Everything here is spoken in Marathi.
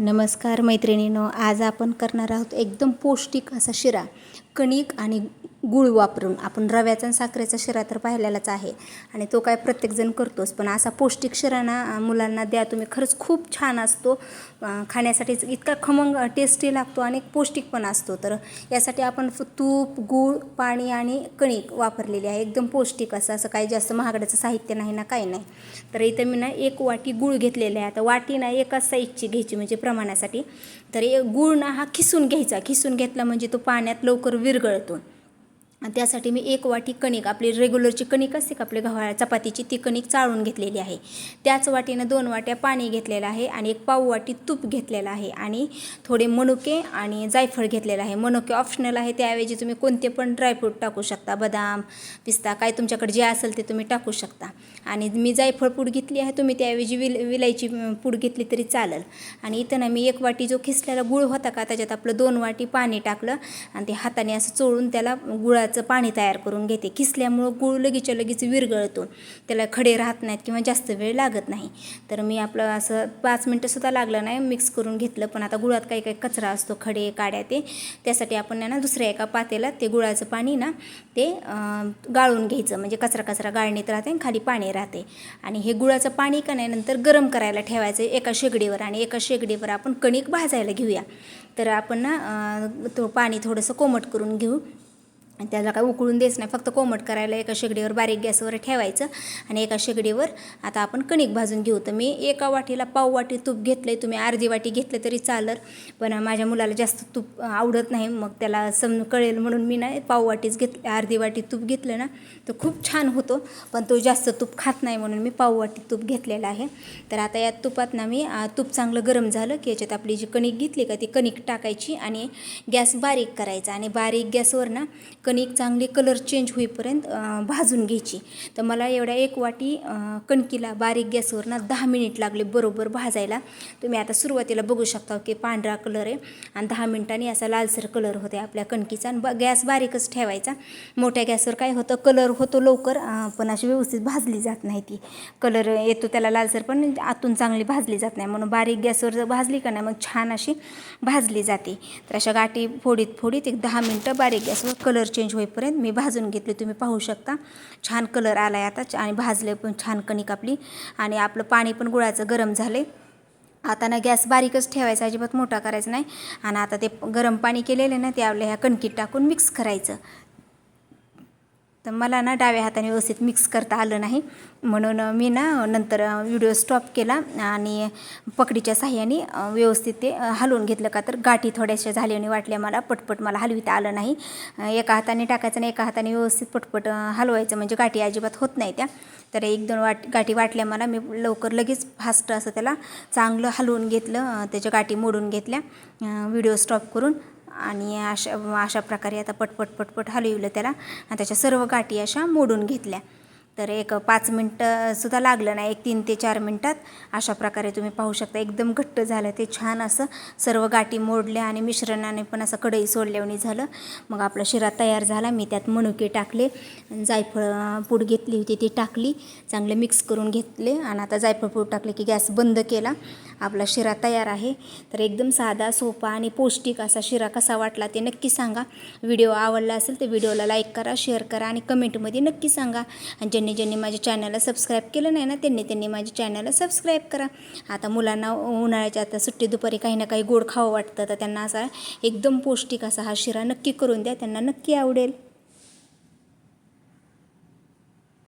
नमस्कार मैत्रिणीनो आज आपण करणार आहोत एकदम पौष्टिक असा शिरा कणिक आणि गूळ वापरून. आपण रव्याचा आणि साखरेचा शिरा तर पाहिलेलाच आहे आणि तो काय प्रत्येकजण करतोच. पण असा पौष्टिक शिराना मुलांना द्या तुम्ही. खरंच खूप छान असतो. खाण्यासाठी इतका खमंग टेस्टी लागतो आणि पौष्टिक पण असतो. तर यासाठी आपण तूप गूळ पाणी आणि कणिक वापरलेली आहे. एकदम पौष्टिक असं असं काही जास्त महागड्याचं साहित्य नाही ना काही नाही. तर इथं मी ना एक वाटी गूळ घेतलेली आहे. आता वाटी ना एकाच साईजची घ्यायची म्हणजे प्रमाणासाठी. तर एक गूळ ना हा खिसून घ्यायचा. खिसून घेतला म्हणजे तो पाण्यात लवकर विरघळतो. त्यासाठी मी एक वाटी कणिक आपली रेग्युलरची कणिक असते का आपली गव्हाळ्या चपातीची ती कणिक चाळून घेतलेली आहे. त्याच वाटीनं दोन वाट्या पाणी घेतलेलं आहे आणि एक पाव वाटी तूप घेतलेलं आहे आणि थोडे मनुके आणि जायफळ घेतलेलं आहे. मनुके ऑप्शनल आहे त्याऐवजी तुम्ही कोणते पण ड्रायफ्रूट टाकू शकता. बदाम पिस्ता काय तुमच्याकडे जे असेल ते तुम्ही टाकू शकता. आणि मी जायफळ पूड घेतली आहे तुम्ही त्याऐवजी विल विलायची पूड घेतली तरी चालेल. आणि इथं ना मी एक वाटी जो खिसलेला गुळ होता का त्याच्यात आपलं दोन वाटी पाणी टाकलं आणि ते हाताने असं चोळून त्याला गुळा गुळाचं पाणी तयार करून घेते. किसल्यामुळं गुळ लगेचच्या लगेच विरघळतो. त्याला खडे राहत नाहीत किंवा जास्त वेळ लागत नाही. तर मी आपलं असं पाच मिनटंसुद्धा लागलं नाही मिक्स करून घेतलं. पण आता गुळात काही काही कचरा असतो खडे काड्या ते. त्यासाठी आपण ना दुसऱ्या एका पातेला ते गुळाचं पाणी ना ते गाळून घ्यायचं. म्हणजे कचरा कचरा गाळणीत राहते आणि खाली पाणी राहते. आणि हे गुळाचं पाणी का नाही नंतर गरम करायला ठेवायचं एका शेगडीवर आणि एका शेगडीवर आपण कणिक भाजायला घेऊया. तर आपण ना तो पाणी थोडंसं कोमट करून घेऊ. त्याला काय उकळून द्यायचं नाही. फक्त कोमट करायला एका शेगडीवर बारीक गॅसवर ठेवायचं आणि एका शेगडीवर आता आपण कणिक भाजून घेऊ. तर मी एका वाटीला पाव वाटी तूप घेतलं आहे तुम्ही अर्धी वाटी घेतलं तरी चालल. पण माझ्या मुलाला जास्त तूप आवडत नाही. मग त्याला सम कळेल म्हणून मी ना पाव वाटीच घेतली अर्धी वाटी तूप घेतलं ना तर खूप छान होतो. पण तो जास्त तूप खात नाही म्हणून मी पाव वाटी तूप घेतलेलं आहे. तर आता या तुपात ना मी तूप चांगलं गरम झालं की याच्यात आपली जी कणिक घेतली का ती कणिक टाकायची आणि गॅस बारीक करायचा. आणि बारीक गॅसवर ना कणिक चांगली कलर चेंज होईपर्यंत भाजून घ्यायची. तर मला एवढ्या एक वाटी कणकीला बारीक गॅसवर ना दहा मिनिट लागले बरोबर भाजायला. तुम्ही आता सुरुवातीला बघू शकता की पांढरा कलर आहे आणि दहा मिनिटांनी असा लालसर कलर होते आपल्या कणकीचा. आणि ब गॅस बारीकच ठेवायचा. मोठ्या गॅसवर काय होतं कलर होतो लवकर पण अशी व्यवस्थित भाजली जात नाही ती. कलर येतो त्याला लालसर पण आतून चांगली भाजली जात नाही. म्हणून बारीक गॅसवर जर भाजली का नाही मग छान अशी भाजली जाते. तर अशा गाठी फोडीत फोडीत एक दहा मिनटं बारीक गॅसवर कलर चेंज होईपर्यंत मी भाजून घेतले. तुम्ही पाहू शकता. छान कलर आला आहे आता आणि भाजले पण छान कणिक आपली. आणि आपलं पाणी पण गुळाचं गरम झाले आता ना गॅस बारीकच ठेवायचा. अजिबात मोठा करायचा नाही. आणि आता ते गरम पाणी केलेलं ना ते आपल्या ह्या कणकीत टाकून मिक्स करायचं. तर मला ना डाव्या हाताने व्यवस्थित मिक्स करता आलं नाही. म्हणून मी ना नंतर व्हिडिओ स्टॉप केला आणि पकडीच्या साह्याने व्यवस्थित ते हलवून घेतलं का तर गाठी थोड्याशा झाल्याने वाटल्या मला पटपट मला हलविता आलं नाही. एका हाताने टाकायचं आणि एका हाताने व्यवस्थित पटपट हलवायचं म्हणजे गाठी अजिबात होत नाही त्या. तर एक दोन वाट गाठी वाटल्या मला मी लवकर लगेच फास्ट असं त्याला चांगलं हलवून घेतलं त्याच्या गाठी मोडून घेतल्या व्हिडिओ स्टॉप करून. आणि अशा अशा प्रकारे आता पटपट पटपट हलविलं त्याला. आणि त्याच्या सर्व गाठी अशा मोडून घेतल्या. तर एक पाच मिनटंसुद्धा लागलं नाही. एक तीन ते चार मिनटात अशा प्रकारे तुम्ही पाहू शकता. एकदम घट्ट झालं ते छान असं. सर्व गाठी मोडल्या आणि मिश्रणाने पण असं कढई सोडल्यावणी झालं. मग आपला शिरा तयार झाला. मी त्यात मनुके टाकले. जायफळ पूड घेतली होती ती टाकली. चांगले मिक्स करून घेतले. आणि आता जायफळ पूड टाकले की गॅस बंद केला. आपला शिरा तयार आहे. तर एकदम साधा सोपा आणि पौष्टिक असा शिरा कसा वाटला ते नक्की सांगा. व्हिडिओ आवडला असेल तर व्हिडिओला लाईक करा शेअर करा आणि कमेंटमध्ये नक्की सांगा. आणि ज्यांनी ज्यांनी माझ्या चॅनलला सबस्क्राईब केलं नाही ना त्यांनी त्यांनी माझ्या चॅनलला सबस्क्राईब करा. आता मुलांना उन्हाळ्याच्या आता सुट्टी दुपारी काही ना काही गोड खावं वाटतं तर त्यांना असा एकदम पौष्टिक असा हा शिरा नक्की करून द्या. त्यांना नक्की आवडेल.